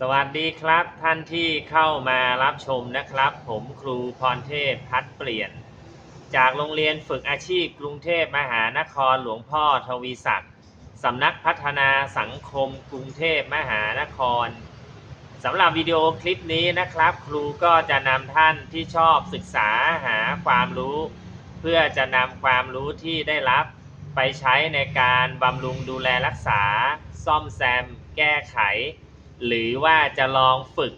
สวัสดีครับท่านที่เข้ามารับชมนะครับ ผมครูพรเทพพัดเปลี่ยน จากโรงเรียนฝึกอาชีพกรุงเทพมหานครหลวงพ่อทวีศักดิ์สำนักพัฒนาสังคมกรุงเทพมหานครสำหรับวิดีโอคลิปนี้นะครับ ครูก็จะนำท่านที่ชอบศึกษาหาความรู้ เพื่อจะนำความรู้ที่ได้รับไปใช้ในการบำรุงดูแลรักษา ซ่อมแซม แก้ไข หรือว่าจะลองฝึก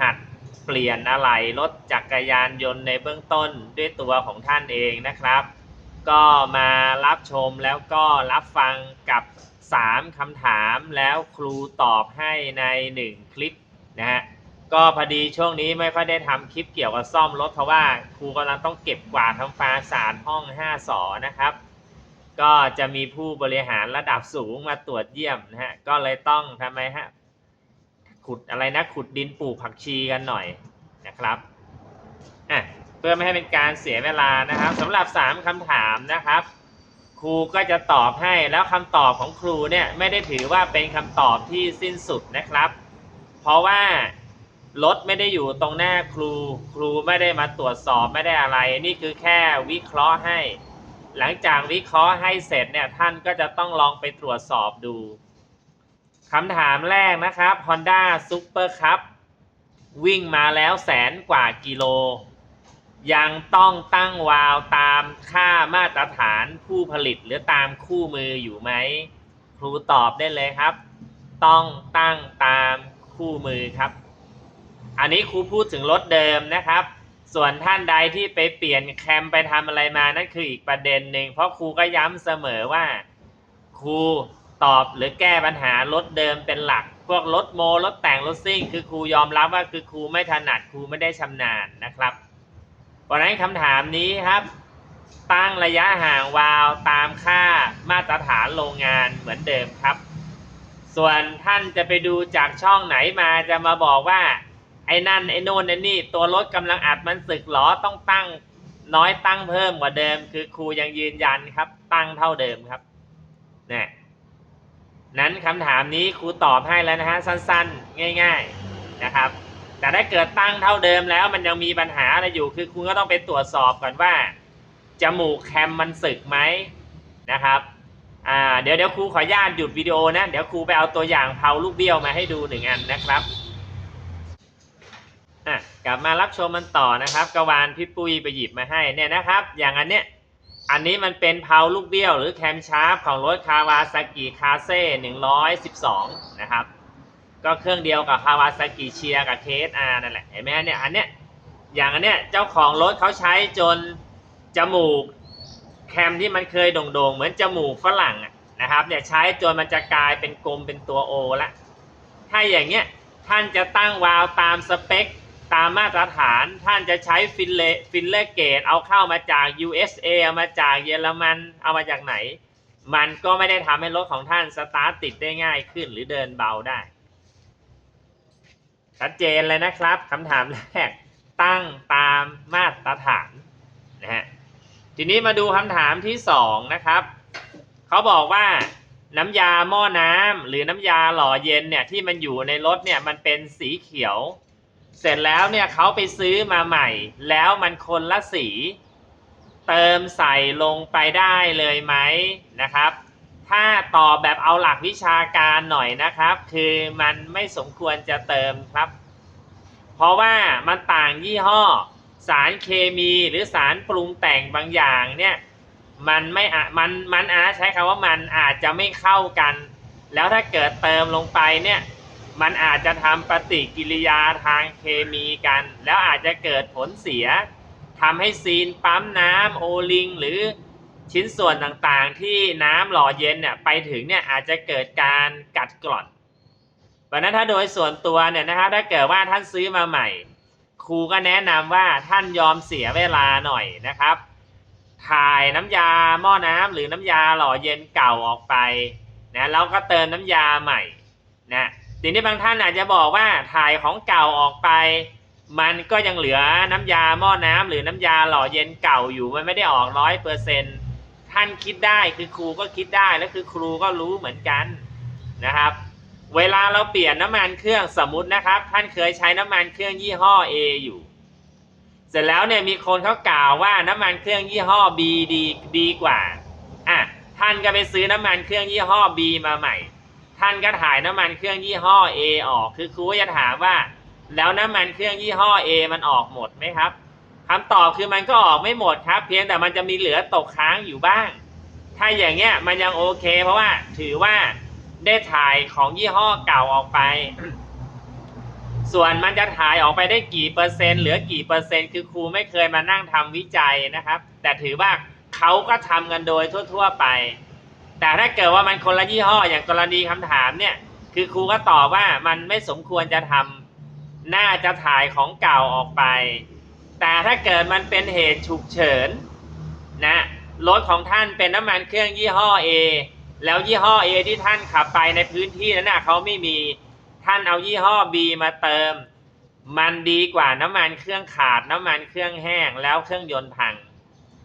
หัดเปลี่ยนอะไหล่รถจักรยานยนต์ในเบื้องต้นด้วยตัวของท่านเองนะครับ ก็มารับชมแล้วก็รับฟังกับ 3คำถามแล้วครูตอบให้ใน 1 คลิปนะฮะก็พอดีช่วงนี้ไม่ค่อยได้ทำคลิปเกี่ยวกับซ่อมรถเพราะว่าครูกำลังต้องเก็บกวาดทำควาสาดห้อง 5สอนะครับ ก็จะมีผู้บริหารระดับสูงมาตรวจเยี่ยมนะฮะก็เลยต้องทำไมฮะ ขุดอะไรนะขุดดินปลูกผักชีกันหน่อยนะครับอะเพื่อไม่ให้เป็นการเสียเวลานะครับสำหรับ 3คำถามนะครับ ครูก็จะตอบให้แล้วคำตอบของครูเนี่ยไม่ได้ถือว่าเป็นคำตอบที่สิ้นสุดนะครับ เพราะว่ารถไม่ได้อยู่ตรงหน้าครู ครูไม่ได้มาตรวจสอบไม่ได้อะไร นี่คือแค่วิเคราะห์ให้ หลังจากวิเคราะห์ให้เสร็จเนี่ยท่านก็จะต้องลองไปตรวจสอบดู คำถามแรกนะครับ Honda Super Cup วิ่งมาแล้วแสนกว่ากิโล ยังต้องตั้งวาล์วตามค่ามาตรฐานผู้ผลิตหรือตามคู่มืออยู่ไหม ครูตอบได้เลยครับ ต้องตั้งตามคู่มือครับ อันนี้ครูพูดถึงรถเดิมนะครับ ส่วนท่านใดที่ไปเปลี่ยนแคมไปทำอะไรมานั่นคืออีกประเด็นหนึ่งเพราะครูก็ย้ำเสมอว่าครู ตอบหรือแก้ปัญหารถเดิมเป็นหลัก พวกรถโมรถแต่งรถซิ่ง คือครูยอมรับว่าคือครูไม่ถนัดครูไม่ได้ชำนาญนะครับเพราะนั้นคำถามนี้ครับ ตั้งระยะห่างวาล์วตามค่ามาตรฐานโรงงานเหมือนเดิมครับ ส่วนท่านจะไปดูจากช่องไหนมาจะมาบอกว่า ไอ้นั่นไอ้โน่นไอ้นี่ ตัวรถกำลังอัดมันสึกหรอต้องตั้งน้อยตั้งเพิ่มกว่าเดิม คือครูยังยืนยันครับ ตั้งเท่าเดิมครับเนี่ย นั้นคำถามนี้ครูตอบให้แล้วนะฮะสั้นๆ ง่าย ๆนะครับ แต่ถ้าเกิดตั้งเท่าเดิมแล้วมันยังมีปัญหาอะไรอยู่คือคุณก็ต้องไปตรวจสอบก่อนว่าจมูกแคมมันสึกไหมนะครับอ่าเดี๋ยวเดี๋ยวครูขออนุญาตหยุดวิดีโอนะเดี๋ยวครูไปเอาตัวอย่างเผาลูกเบี้ยวมาให้ดูหนึ่งอันนะครับอะกลับมารับชมมันต่อนะครับกวานพี่ปุ้ยไปหยิบมาให้เนี่ยนะครับ อย่างอันเนี้ย อันนี้มันเป็นเพาลูกเบี้ยวหรือแคมชาร์ปของรถคาวาซากิคาเซ่112 นะครับ ก็เครื่องเดียวกับคาวาซากิเชียกับเคสอานั่นแหละเห็นไหมเนี่ยอันเนี้ยอย่างอันเนี้ยเจ้าของรถเขาใช้จนจมูกแคมที่มันเคยโด่งๆ เหมือนจมูกฝรั่งนะครับเนี่ยใช้จนมันจะกลายเป็นกลมเป็นตัวโอละถ้าอย่างเงี้ยท่านจะตั้งวาล์วตามสเปค ตามมาตรฐานท่านจะใช้ฟินเลฟินเลเกตเอาเข้ามาจาก USA เอามาจากเยอรมันเอามาจากไหน มันก็ไม่ได้ทำให้รถของท่านสตาร์ทติดได้ง่ายขึ้นหรือเดินเบาได้ ชัดเจนเลยนะครับคำถามแรกตั้งตามมาตรฐานนะฮะทีนี้มาดูคำถามที่สองนะครับเขาบอกว่าน้ำยาหม้อน้ำหรือน้ำยาหล่อเย็นเนี่ยที่มันอยู่ในรถเนี่ยมันเป็นสีเขียว เสร็จแล้วเนี่ยเขาไปซื้อมาใหม่ แล้วมันคนละสี เติมใส่ลงไปได้เลยไหมนะครับ ถ้าตอบแบบเอาหลักวิชาการหน่อยนะครับ คือมันไม่สมควรจะเติมครับ เพราะว่ามันต่างยี่ห้อ สารเคมีหรือสารปรุงแต่งบางอย่างเนี่ยมันไม่อะมันมันอาใช้คำว่ามันอาจจะไม่เข้ากัน แล้วถ้าเกิดเติมลงไปเนี่ย มันอาจจะทำปฏิกิริยาทางเคมีกัน แล้วอาจจะเกิดผลเสียทำให้ซีนปั๊มน้ำโอลิง หรือชิ้นส่วนต่างๆที่น้ำหล่อเย็นเนี่ยไปถึงเนี่ยอาจจะเกิดการกัดกร่อนเพราะฉะนั้นถ้าโดยส่วนตัวเนี่ยนะครับถ้าเกิดว่าท่านซื้อมาใหม่ ครูก็แนะนำว่าท่านยอมเสียเวลาหน่อยนะครับ ถ่ายน้ำยาหม้อน้ำหรือน้ำยาหล่อเย็นเก่าออกไปนะแล้วก็เติมน้ำยาใหม่นะ ทีนี้บางท่านอาจจะบอกว่าถ่ายของเก่าออกไป มันก็ยังเหลือน้ำยาหม้อน้ำหรือน้ำยาหล่อเย็นเก่าอยู่มันไม่ได้ออกร้อยเปอร์เซ็นท่านคิดได้คือครูก็คิดได้และคือครูก็รู้เหมือนกันนะครับ เวลาเราเปลี่ยนน้ำมันเครื่องสมมตินะครับ ท่านเคยใช้น้ำมันเครื่องยี่ห้อ A อยู่ เสร็จแล้วเนี่ยมีคนเขากล่าวว่าน้ำมันเครื่องยี่ห้อ B ดีดีกว่าอะท่านก็ไปซื้อน้ำมันเครื่องยี่ห้อ B มาใหม่ ท่านก็ถ่ายน้ำมันเครื่องยี่ห้อ A ออก คือครูจะถามว่า แล้วน้ำมันเครื่องยี่ห้อ A มันออกหมดไหมครับคำตอบคือมันก็ออกไม่หมดครับ เพียงแต่มันจะมีเหลือตกค้างอยู่บ้าง ถ้าอย่างเงี้ยมันยังโอเค เพราะว่าถือว่าได้ถ่ายของยี่ห้อเก่าออกไป ส่วนมันจะถ่ายออกไปได้กี่เปอร์เซ็นต์เหลือกี่เปอร์เซ็นต์ คือครูไม่เคยมานั่งทำวิจัยนะครับ แต่ถือว่าเขาก็ทำกันโดยทั่ว ๆ ไป แต่ถ้าเกิดว่ามันคนละยี่ห้ออย่างกรณีคำถามเนี่ย คือครูก็ตอบว่ามันไม่สมควรจะทำน่าจะถ่ายของเก่าออกไป แต่ถ้าเกิดมันเป็นเหตุฉุกเฉินนะรถของท่านเป็นน้ำมันเครื่องยี่ห้อ A แล้วยี่ห้อ A ที่ท่านขับไปในพื้นที่นั้นนะเขาไม่มีท่านเอายี่ห้อ B มาเติม มันดีกว่าน้ำมันเครื่องขาดน้ำมันเครื่องแห้งแล้วเครื่องยนต์พัง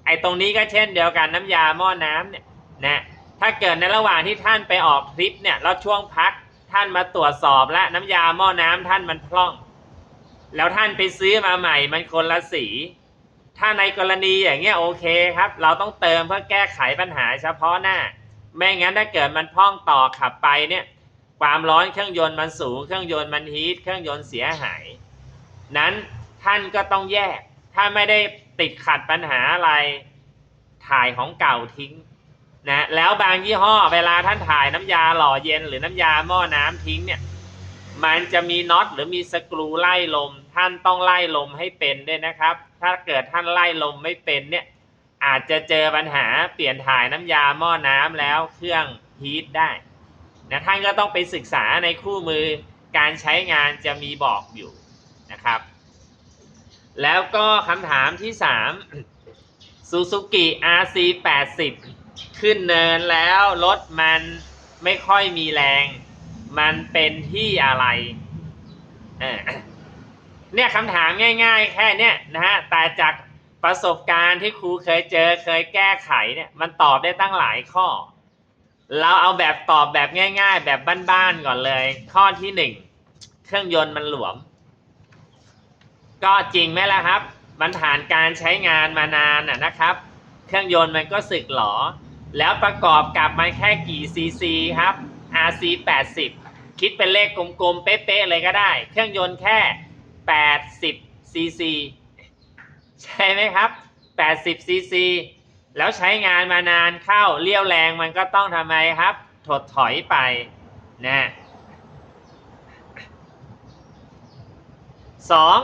ไอ้ตรงนี้ก็เช่นเดียวกันน้ำยาหม้อน้ำเนี่ยนะ ถ้าเกิดในระหว่างที่ท่านไปออกทริปเนี่ยแล้วช่วงพักท่านมาตรวจสอบและน้ำยาหม้อน้ำท่านมันพร่อง แล้วท่านไปซื้อมาใหม่มันคนละสี ถ้าในกรณีอย่างเงี้ยโอเคครับ เราต้องเติมเพื่อแก้ไขปัญหาเฉพาะหน้า ไม่งั้นถ้าเกิดมันพร่องต่อขับไปเนี่ยความร้อนเครื่องยนต์มันสูงเครื่องยนต์มันฮีทเครื่องยนต์เสียหาย นั้นท่านก็ต้องแยก ถ้าไม่ได้ติดขัดปัญหาอะไรถ่ายของเก่าทิ้ง นะแล้วบางยี่ห้อเวลาท่านถ่ายน้ำยาหล่อเย็นหรือน้ำยาหม้อน้ำทิ้งเนี่ยมันจะมีน็อตหรือมีสกรูไล่ลม ท่านต้องไล่ลมให้เป็นด้วยนะครับ ถ้าเกิดท่านไล่ลมไม่เป็นเนี่ยอาจจะเจอปัญหาเปลี่ยนถ่ายน้ำยาหม้อน้ำแล้วเครื่องฮีทได้นะท่านก็ต้องไปศึกษาในคู่มือการใช้งานจะมีบอกอยู่นะครับ แล้วก็คำถามที่ 3 Suzuki RC 80 ขึ้นเนินแล้วรถมันไม่ค่อยมีแรง มันเป็นที่อะไรเนี่ยคำถามง่าย ๆ แค่เนี้ยนะฮะแต่จากประสบการณ์ที่ครูเคยเจอเคยแก้ไขเนี่ย มันตอบได้ตั้งหลายข้อ เราเอาแบบตอบแบบง่าย ๆ แบบบ้านๆก่อนเลย ข้อที่หนึ่งเครื่องยนต์มันหลวม ก็จริงไหมล่ะครับ มันผ่านการใช้งานมานานน่ะนะครับ เครื่องยนต์มันก็สึกหรอ แล้วประกอบกับมันแค่กี่ซีซีครับ RC 80 คิดเป็นเลขกลมๆ เป๊ะๆเลยก็ได้ เครื่องยนต์แค่ 80 ซีซี ใช่ไหมครับ 80 ซีซี แล้วใช้งานมานานเข้าเลี้ยวแรงมันก็ต้องทำไมครับ ถดถอยไปนะสอง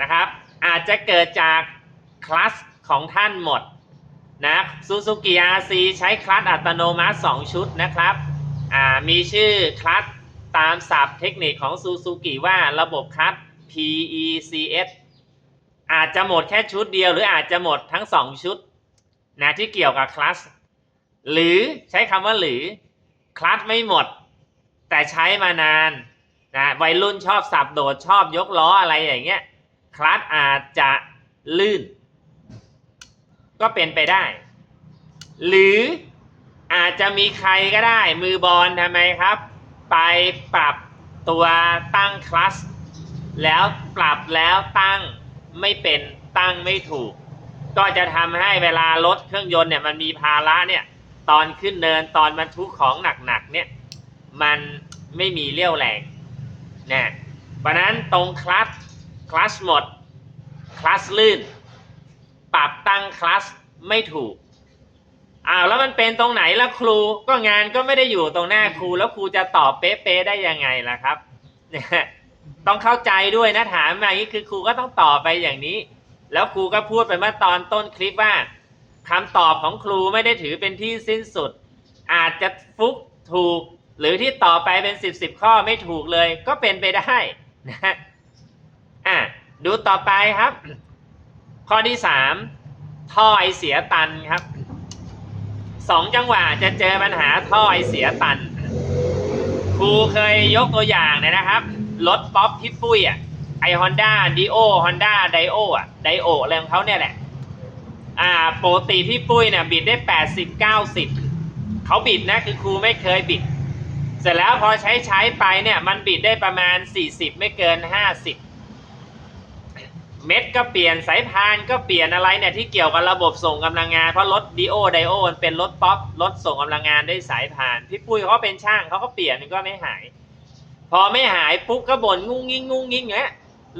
นะครับ อาจจะเกิดจากคลัสของท่านหมด นะซูซูกิ RC ใช้คลัตช์อัตโนมัติ 2 ชุดนะครับอ่ามีชื่อคลัตช์ตามศัพท์เทคนิคของซูซูกิว่าระบบคลัตช์ PECS อาจจะหมดแค่ชุดเดียวหรืออาจจะหมดทั้ง 2 ชุดนะที่เกี่ยวกับคลัตช์หรือใช้คำว่าหรือคลัตช์ไม่หมด แต่ใช้มานานนะวัยรุ่นชอบสับโดดชอบยกล้ออะไรอย่างเงี้ยคลัตช์อาจจะลื่น ก็เป็นไปได้ หรืออาจจะมีใครก็ได้ มือบอลทำไมครับ ไปปรับตัวตั้งคลัสแล้วปรับแล้วตั้งไม่เป็นตั้งไม่ถูก ก็จะทำให้เวลารถเครื่องยนต์เนี่ยมันมีภาระเนี่ยตอนขึ้นเนินตอนบรรทุกของหนักๆเนี่ยมันไม่มีเรี่ยวแรงนะเพราะนั้นตรงคลัสคลัสหมดคลัสลื่น ปรับตั้งคลัสไม่ถูกอ้าวแล้วมันเป็นตรงไหนล่ะครูก็งานก็ไม่ได้อยู่ตรงหน้าครูแล้วครูจะตอบเป๊ะๆได้ยังไงล่ะครับเนี่ยต้องเข้าใจด้วยนะถามมาอย่างนี้คือครูก็ต้องตอบไปอย่างนี้ แล้วครูก็พูดไปเมื่อตอนต้นคลิปว่าคำตอบของครูไม่ได้ถือเป็นที่สิ้นสุด อาจจะฟุกถูก หรือที่ต่อไปเป็นสิบสิบข้อไม่ถูกเลย ก็เป็นไปได้นะฮะอะดูต่อไปครับ ข้อที่สามท่อไอเสียตันครับสองจังหวะจะเจอปัญหาท่อไอเสียตัน ครูเคยยกตัวอย่างเนี่ยนะครับรถป๊อปพี่ปุ้ยอะไอฮอนด้าดีโอฮอนด้าไดโออะไดโออะไรของเขาเนี่ยแหละ อ่าปกติพี่ปุ้ยเนี่ยบิดได้แปดสิบเก้าสิบเขาบิดนะคือครูไม่เคยบิด เสร็จแล้วพอใช้ใช้ไปเนี่ยมันบิดได้ประมาณ40ไม่เกิน50 เม็ดก็เปลี่ยนสายพานก็เปลี่ยนอะไรเนี่ยที่เกี่ยวกับระบบส่งกำลังงาน เพราะรถดีโอไดโอมันเป็นรถป๊อปรถส่งกำลังงานด้วยสายพาน พี่ปุ้ยเขาเป็นช่างเขาก็เปลี่ยนมันก็ไม่หาย พอไม่หายปุ๊บก็บ่นงุ้งงิ้งงุ้งงิ้งอย่างเงี้ย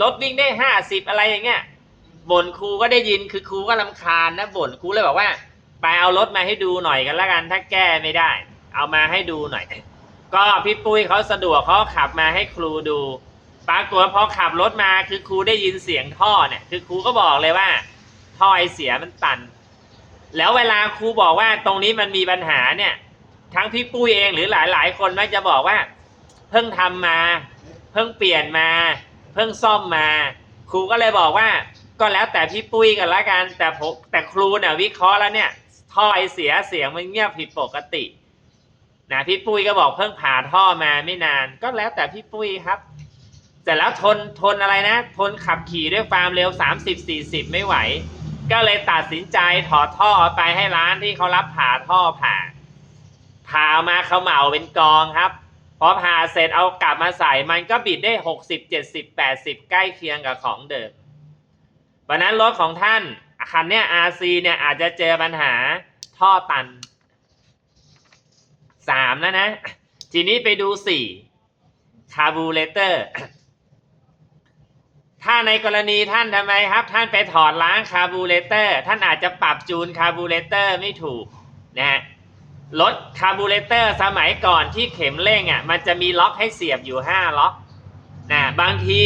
รถวิ่งได้ห้าสิบอะไรอย่างเงี้ยบ่นครูก็ได้ยินคือครูก็ลำคาญนะบ่นครูเลยบอกว่า ไปเอารถมาให้ดูหน่อยกันละกันถ้าแก้ไม่ได้ เอามาให้ดูหน่อย ก็พี่ปุ้ยเขาสะดวกเขาขับมาให้ครูดู ปรากฏพอขับรถมาคือครูได้ยินเสียงท่อเนี่ยคือครูก็บอกเลยว่า ท่อไอเสียมันตัน แล้วเวลาครูบอกว่าตรงนี้มันมีปัญหาเนี่ย ทั้งพี่ปุ้ยเองหรือหลายๆคนมักจะบอกว่า เพิ่งทำมา เพิ่งเปลี่ยนมา เพิ่งซ่อมมา ครูก็เลยบอกว่า ก็แล้วแต่พี่ปุ้ยกันละกัน แต่ผมแต่ครูเนี่ยวิเคราะห์แล้วเนี่ย ท่อไอเสียเสียงมันเงียบผิดปกตินะพี่ปุ้ยก็บอกเพิ่งผ่าท่อมาไม่นาน ก็แล้วแต่พี่ปุ้ยครับ แต่แล้วทนทนอะไรนะ ทนขับขี่ด้วยความเร็ว 30-40 ไม่ไหว ก็เลยตัดสินใจถอดท่อไปให้ร้านที่เขารับผ่าท่อผ่า ผ่ามาเขาเหมาเป็นกองครับพอผ่าเสร็จเอากลับมาใส่มันก็บิดได้ 60 70 80 ใกล้เคียงกับของเดิมวันนั้นรถของท่านคันเนี้ย RC เนี่ยอาจจะเจอปัญหาท่อตันสามแล้วนะ ทีนี้ไปดูสี่คาบูเลเตอร์ ถ้าในกรณีท่านทำไมครับ ท่านไปถอดล้างคาบูเลเตอร์ท่านอาจจะปรับจูนคาบูเลเตอร์ไม่ถูกนะฮะรถคาบูเลเตอร์สมัยก่อนที่เข็มเร่งอะมันจะมีล็อกให้เสียบอยู่ 5 ล็อกนะบางที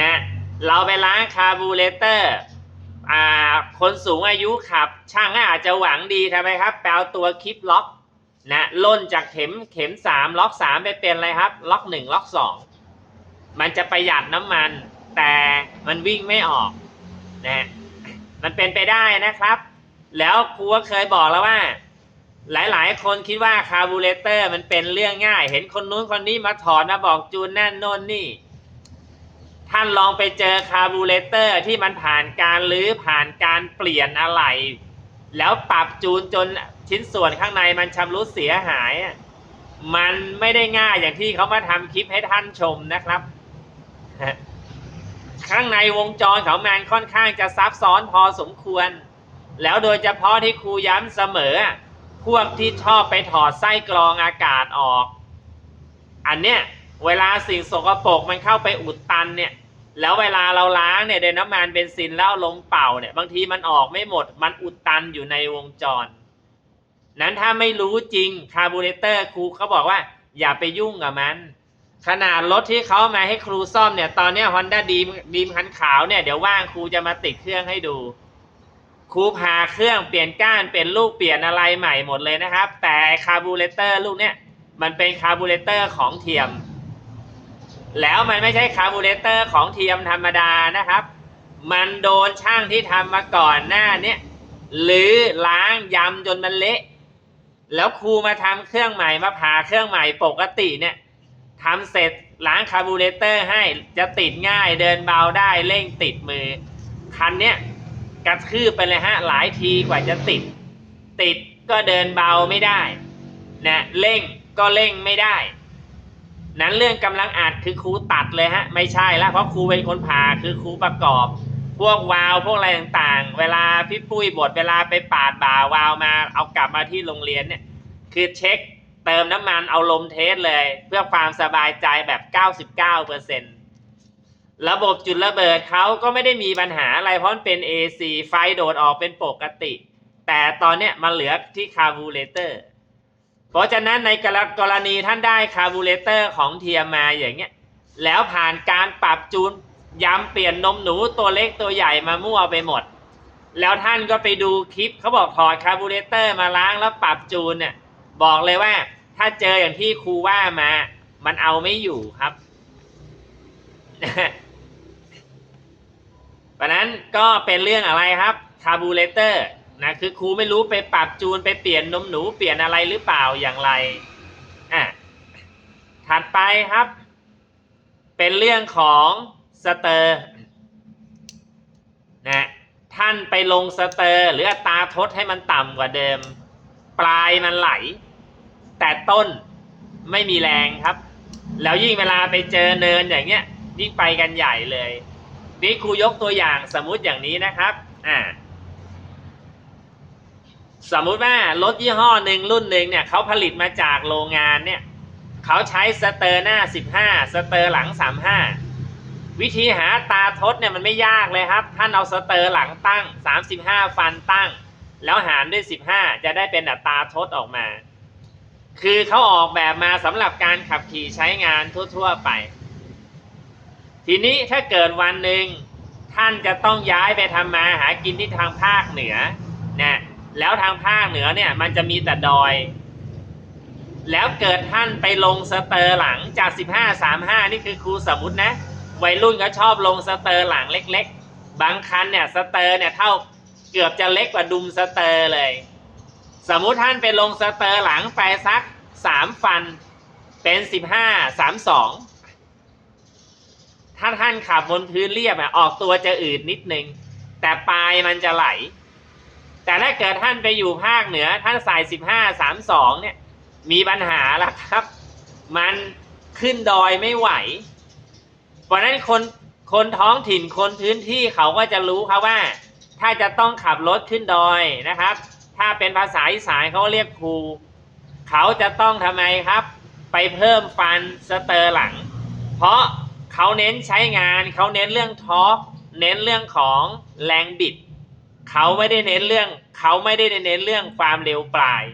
นะเราไปล้างคาบูเลเตอร์อ่าคนสูงอายุขับ ช่างก็อาจจะหวังดีทำไมครับแปลตัวคลิปล็อกนะล่นจากเข็มเข็ม 3 ล็อก 3 ไปเป็นอะไรครับ ล็อก 1 ล็อก 2 มันจะประหยัดน้ำมัน แต่มันวิ่งไม่ออกนะมันเป็นไปได้นะครับ แล้วครูก็เคยบอกแล้วว่า หลายๆ คนคิดว่าคาร์บูเรเตอร์มันเป็นเรื่องง่าย เห็นคนนู้นคนนี้มาถอดมาบอกจูนนั่นโน่นนี่ ท่านลองไปเจอคาร์บูเรเตอร์ที่มันผ่านการรื้อผ่านการเปลี่ยนอะไหล่แล้วปรับจูนจนชิ้นส่วนข้างในมันชำรุดเสียหายอะมันไม่ได้ง่ายอย่างที่เขามาทำคลิปให้ท่านชมนะครับ ข้างในวงจรของมันค่อนข้างจะซับซ้อนพอสมควร แล้วโดยเฉพาะที่ครูย้ำเสมอ พวกที่ชอบไปถอดไส้กรองอากาศออก อันเนี้ยเวลาสิ่งสกปรกมันเข้าไปอุดตันเนี่ยแล้วเวลาเราล้างเนี่ยโดยน้ำมันเบนซินแล้วลมเป่าเนี่ยบางทีมันออกไม่หมด มันอุดตันอยู่ในวงจร นั้นถ้าไม่รู้จริงคาร์บูเรเตอร์ครูเขาบอกว่า อย่าไปยุ่งกับมัน ขนาดรถที่เขามาให้ครูซ่อมเนี่ย ตอนเนี้ฮอนด้าดีมดีมคันขาวเนี่ย เดี๋ยวว่างครูจะมาติดเครื่องให้ดู ครูพาเครื่องเปลี่ยนก้านเปลี่ยนลูกเปลี่ยนอะไรใหม่หมดเลยนะครับ แต่คาร์บูเรเตอร์ลูกเนี่ยมันเป็นคาร์บูเรเตอร์ของเทียม แล้วมันไม่ใช่คาร์บูเรเตอร์ของเทียมธรรมดานะครับ มันโดนช่างที่ทำมาก่อนหน้าเนี่ยหรือล้างยำจนมันเละ แล้วครูมาทำเครื่องใหม่มาผ่าเครื่องใหม่ปกติเนี่ย ทำเสร็จล้างคาร์บูเรเตอร์ให้จะติดง่ายเดินเบาได้เร่งติดมือ คันเนี้ยกระทืบไปเลยฮะหลายทีกว่าจะติด ติดก็เดินเบาไม่ได้นะเร่งก็เร่งไม่ได้ นั้นเรื่องกำลังอัดคือครูตัดเลยฮะไม่ใช่แล้วเพราะครูเป็นคนผ่าคือครูประกอบ พวกวาล์วพวกอะไรต่างๆ เวลาพี่ปุ้ยบดเวลาไปปาดบ่าวาล์วมา เอากลับมาที่โรงเรียนเนี่ยคือเช็ค เติมน้ำมันเอาลมเทสเลย เพื่อความสบายใจแบบ 99%ระบบจุดระเบิดเขาก็ไม่ได้มีปัญหาอะไรเพราะมันเป็น AC ไฟโดดออกเป็นปกติ แต่ตอนเนี้ยมันเหลือที่คาร์บูเรเตอร์ เพราะฉะนั้นในกรณีท่านได้คาร์บูเรเตอร์ของเทียมมาอย่างเงี้ย แล้วผ่านการปรับจูนย้ำเปลี่ยนนมหนูตัวเล็กตัวใหญ่มามั่วไปหมด แล้วท่านก็ไปดูคลิปเขาบอกถอดคาร์บูเรเตอร์มาล้างแล้วปรับจูนเนี่ย บอกเลยว่า ถ้าเจออย่างที่ครูว่ามา มันเอาไม่อยู่ครับเพราะนั้นก็เป็นเรื่องอะไรครับคาบูเรเตอร์นะคือครูไม่รู้ไปปรับจูนไปเปลี่ยนนมหนูเปลี่ยนอะไรหรือเปล่าอย่างไรอะถัดไปครับ เป็นเรื่องของสเตอร์นะท่านไปลงสเตอร์ หรืออัตราทดให้มันต่ำกว่าเดิม ปลายมันไหล แต่ต้นไม่มีแรงครับ แล้วยิ่งเวลาไปเจอเนินอย่างเงี้ยยิ่งไปกันใหญ่เลยนี่ครูยกตัวอย่างสมมุติอย่างนี้นะครับอ่าสมมุติว่ารถยี่ห้อหนึ่งรุ่นหนึ่งเนี่ยเขาผลิตมาจากโรงงานเนี่ยเขาใช้สเตอร์หน้า 15 สเตอร์หลัง 35 วิธีหาตาทดเนี่ยมันไม่ยากเลยครับ ท่านเอาสเตอร์หลังตั้ง 35 ฟันตั้ง แล้วหารด้วย 15 จะได้เป็นอัตราทดออกมา คือเขาออกแบบมาสำหรับการขับขี่ใช้งานทั่ว ๆ ไป ทีนี้ถ้าเกิดวันหนึ่งท่านจะต้องย้ายไปทำมาหากินที่ทางภาคเหนือนะแล้วทางภาคเหนือเนี่ยมันจะมีแต่ดอย แล้วเกิดท่านไปลงสเตอร์หลังจาก 15 35 นี่คือครูสมมตินะ วัยรุ่นก็ชอบลงสเตอร์หลังเล็ก ๆ บางคันเนี่ยสเตอร์เนี่ยเท่าเกือบจะเล็กกว่าดุมสเตอร์เลย สมมุติท่านไปลงสเตอร์หลังไปสัก3ฟันเป็น15 32ถ้าท่านขับบนพื้นเรียบอะออกตัวจะอืดนิดนึง แต่ปลายมันจะไหล แต่ถ้าเกิดท่านไปอยู่ภาคเหนือท่านใส่15 32เนี่ย มีปัญหาแล้วครับ มันขึ้นดอยไม่ไหว เพราะนั้นคนคนท้องถิ่นคนพื้นที่เขาก็จะรู้ครับว่า ถ้าจะต้องขับรถขึ้นดอยนะครับ ถ้าเป็นภาษาอีสานเขาเรียกภูเขาจะต้องทำไมครับ ไปเพิ่มฟันสเตอร์หลัง เพราะเขาเน้นใช้งานเขาเน้นเรื่องทอร์กเน้นเรื่องของแรงบิดเขาไม่ได้เน้นเรื่องเขาไม่ได้เน้นเรื่องความเร็วปลาย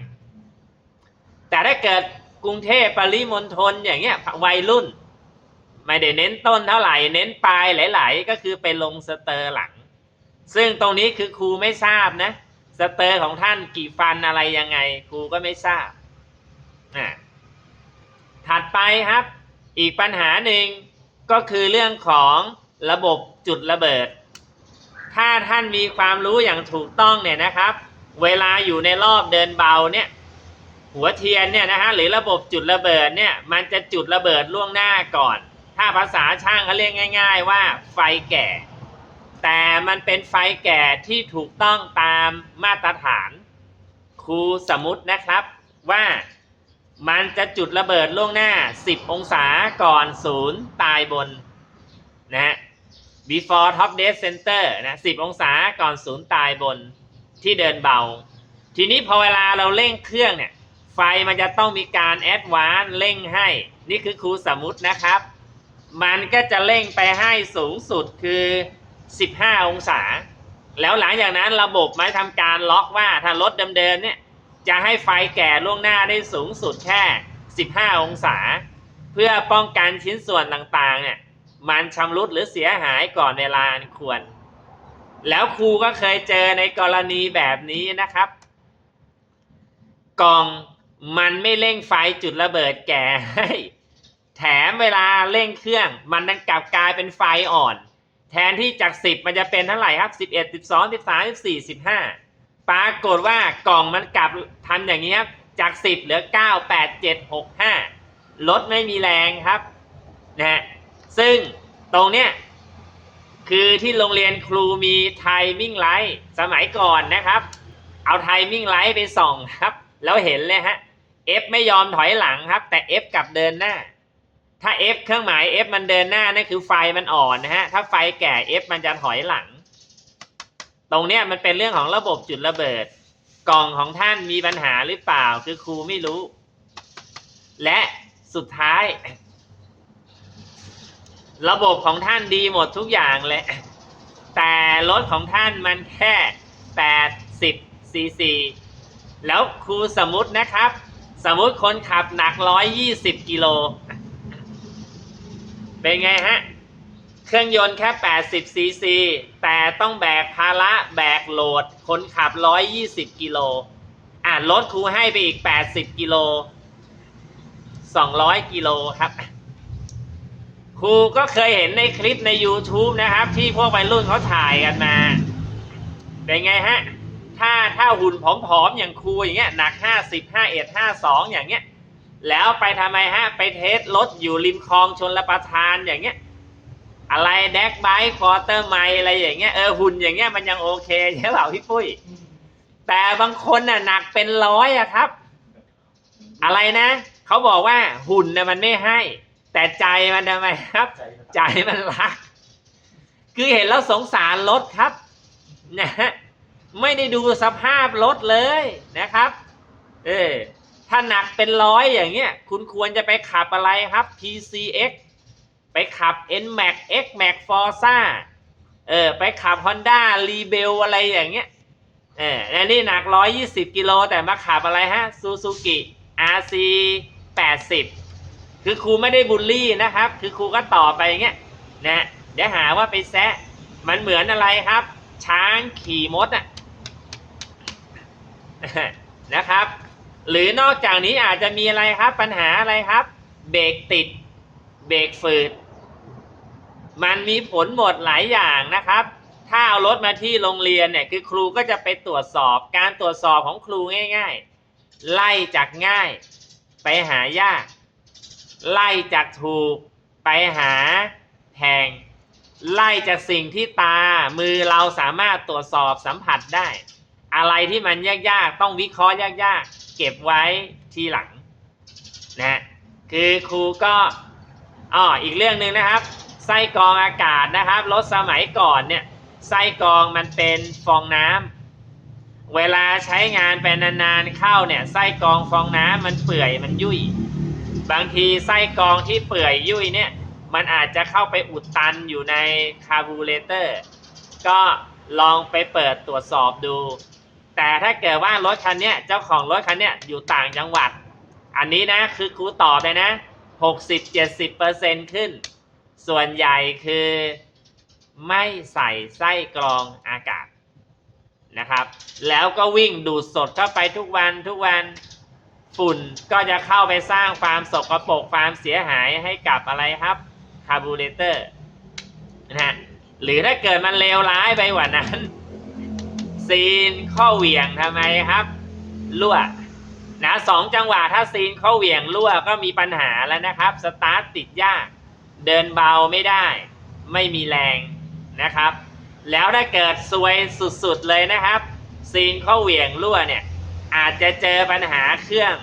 แต่ถ้าเกิดกรุงเทพปริมณฑลอย่างเงี้ยวัยรุ่น ไม่ได้เน้นต้นเท่าไหร่ เน้นปลายหลาย ๆ ก็คือไปลงสเตอร์หลัง ซึ่งตรงนี้คือครูไม่ทราบนะ สเตอร์ของท่านกี่ฟันอะไรยังไงครูก็ไม่ทราบอะถัดไปครับ อีกปัญหาหนึ่งก็คือเรื่องของระบบจุดระเบิด ถ้าท่านมีความรู้อย่างถูกต้องเนี่ยนะครับ เวลาอยู่ในรอบเดินเบาเนี่ยหัวเทียนเนี่ยนะฮะหรือระบบจุดระเบิดเนี่ยมันจะจุดระเบิดล่วงหน้าก่อน ถ้าภาษาช่างเขาเรียกง่าย ๆ ว่าไฟแก่ แต่มันเป็นไฟแก่ที่ถูกต้องตามมาตรฐาน ครูสมมตินะครับว่ามันจะจุดระเบิดล่วงหน้า 10 องศาก่อนศูนย์ตายบนนะฮะ before top dead center นะ10 องศาก่อนศูนย์ตายบนที่เดินเบา ทีนี้พอเวลาเราเร่งเครื่องเนี่ย ไฟมันจะต้องมีการแอดวานเร่งให้ นี่คือครูสมมตินะครับ มันก็จะเร่งไปให้สูงสุดคือ 15 องศา แล้วหลังจากนั้นระบบไม่ทำการล็อกว่าถ้ารถเดิมๆเนี่ยจะให้ไฟแก่ล่วงหน้าได้สูงสุดแค่ 15 องศา เพื่อป้องกันชิ้นส่วนต่างๆเนี่ยมันชำรุดหรือเสียหายก่อนเวลาควร แล้วครูก็เคยเจอในกรณีแบบนี้นะครับ กล่องมันไม่เร่งไฟจุดระเบิดแก่ให้แถมเวลาเร่งเครื่อง มันดันกลับกลายเป็นไฟอ่อน ทนที่จาก 10 มันจะเป็นเท่าไหร่ครับ 11 12 13 14 15 ปรากฏว่ากล่องมันกลับทำอย่างนี้ครับ จาก 10 เหลือ 9 8 7 6 5รถไม่มีแรงครับนะฮะซึ่งตรงเนี้ยคือที่โรงเรียนครูมีไทมิ่งไลท์สมัยก่อนนะครับ เอาไทมิ่งไลท์ไปส่องครับ แล้วเห็นเลยฮะ F ไม่ยอมถอยหลังครับ แต่ F กลับเดินหน้า ถ้า F เครื่องหมาย F มันเดินหน้านั่นคือไฟมันอ่อนนะฮะ ถ้าไฟแก่ F มันจะถอยหลัง ตรงเนี้ยมันเป็นเรื่องของระบบจุดระเบิด กล่องของท่านมีปัญหาหรือเปล่า คือครูไม่รู้ และสุดท้าย ระบบของท่านดีหมดทุกอย่างเลย แต่รถของท่านมันแค่80ซีซีแล้วครูสมมตินะครับ สมมติคนขับหนัก120กิโล เป็นไงฮะ เครื่องยนต์แค่ 80ซีซีแต่ต้องแบกภาระแบกโหลด คนขับ 120 กิโลอะรถครูให้ไปอีก 80 กิโล 200 กิโลครับ ครูก็เคยเห็นในคลิปใน YouTube นะครับ ที่พวกวัยรุ่นเขาถ่ายกันมา เป็นไงฮะ ถ้าถ้าหุ่นผอมๆอย่างครูอย่างเงี้ยหนัก 50 51 52 อย่างเงี้ย แล้วไปทำไมฮะ ไปเทสรถอยู่ริมคลองชนละประทานอย่างเงี้ย อะไรแดกไบค์ควอเตอร์ไมล์อะไรอย่างเงี้ยเออหุ่นอย่างเงี้ยมันยังโอเคใช่เปล่าพี่ปุ้ย แต่บางคนน่ะหนักเป็นร้อยอะครับ อะไรนะเขาบอกว่าหุ่นน่ะมันไม่ให้ แต่ใจมันทำไมครับ ใจมันใจมันรัก คือเห็นแล้วสงสารรถครับนะฮะไม่ได้ดูสภาพรถเลยนะครับ เออ ถ้าหนักเป็นร้อยอย่างเงี้ย คุณควรจะไปขับอะไรครับ PCX ไปขับ NMAX XMAX Forza เออ ไปขับ Honda Rebel อะไรอย่างเงี้ย เอออันนี้หนัก 120 กิโล แต่มาขับอะไรฮะ Suzuki RC 80 คือครูไม่ได้บูลลี่นะครับ คือครูก็ต่อไปอย่างเงี้ย นะ เดี๋ยวหาว่าไปแซะ มันเหมือนอะไรครับ ช้างขี่มดอะนะครับ หรือนอกจากนี้อาจจะมีอะไรครับ ปัญหาอะไรครับ เบรกติด เบรกฝืด มันมีผลหมดหลายอย่างนะครับ ถ้าเอารถมาที่โรงเรียนเนี่ยคือครูก็จะไปตรวจสอบการตรวจสอบของครูง่าย ๆ ไล่จากง่าย ไปหายาก ไล่จากถูก ไปหาแพงไล่จากสิ่งที่ตามือเราสามารถตรวจสอบสัมผัสได้ อะไรที่มันยากๆ ต้องวิเคราะห์ยากๆ เก็บไว้ทีหลังนะคือครูก็อ๋ออีกเรื่องหนึ่งนะครับ ไส้กรองอากาศนะครับรถสมัยก่อนเนี่ยไส้กรองมันเป็นฟองน้ำเวลาใช้งานไปนานๆเข้าเนี่ยไส้กรองฟองน้ำมันเปื่อยมันยุ่ยบางทีไส้กรองที่เปื่อยยุ่ยเนี่ยมันอาจจะเข้าไปอุดตันอยู่ในคาร์บูเรเตอร์ก็ลองไปเปิดตรวจสอบดู แต่ถ้าเกิดว่ารถคันเนี้ยเจ้าของรถคันเนี้ยอยู่ต่างจังหวัด อันนี้นะคือครูตอบเลยนะ 60-70%ขึ้น ส่วนใหญ่คือไม่ใส่ไส้กรองอากาศนะครับ แล้วก็วิ่งดูดสดเข้าไปทุกวันทุกวันฝุ่นก็จะเข้าไปสร้างความสกปรกความเสียหายให้กับอะไรครับคาร์บูเรเตอร์นะฮะหรือถ้าเกิดมันเลวร้ายไปกว่านั้น ซีนข้อเหวี่ยงทำไมครับรั่วนะสองจังหวะถ้าซีนข้อเหวี่ยงรั่วก็มีปัญหาแล้วนะครับ สตาร์ทติดยาก เดินเบาไม่ได้ ไม่มีแรงนะครับ แล้วถ้าเกิดซวยสุดๆเลยนะครับ ซีนข้อเหวี่ยงรั่วเนี่ย อาจจะเจอปัญหาเครื่อง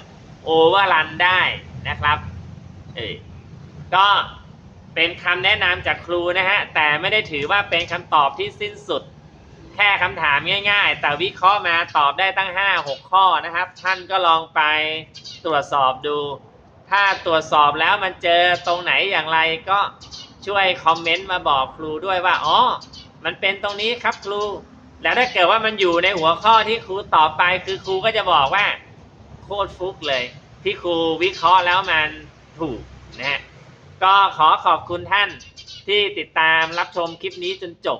โอเวอร์รันได้นะครับเออก็เป็นคำแนะนำจากครูนะฮะ แต่ไม่ได้ถือว่าเป็นคำตอบที่สิ้นสุด แค่คำถามง่าย ๆ แต่วิเคราะห์มาตอบได้ตั้ง 5-6 ข้อนะครับ ท่านก็ลองไปตรวจสอบดู ถ้าตรวจสอบแล้วมันเจอตรงไหนอย่างไรก็ช่วยคอมเมนต์มาบอกครูด้วยว่าอ๋อมันเป็นตรงนี้ครับครู แล้วถ้าเกิดว่ามันอยู่ในหัวข้อที่ครูตอบไปคือครูก็จะบอกว่า โคตรฟุกเลย ที่ครูวิเคราะห์แล้วมันถูกนะฮะก็ขอขอบคุณท่านที่ติดตามรับชมคลิปนี้จนจบ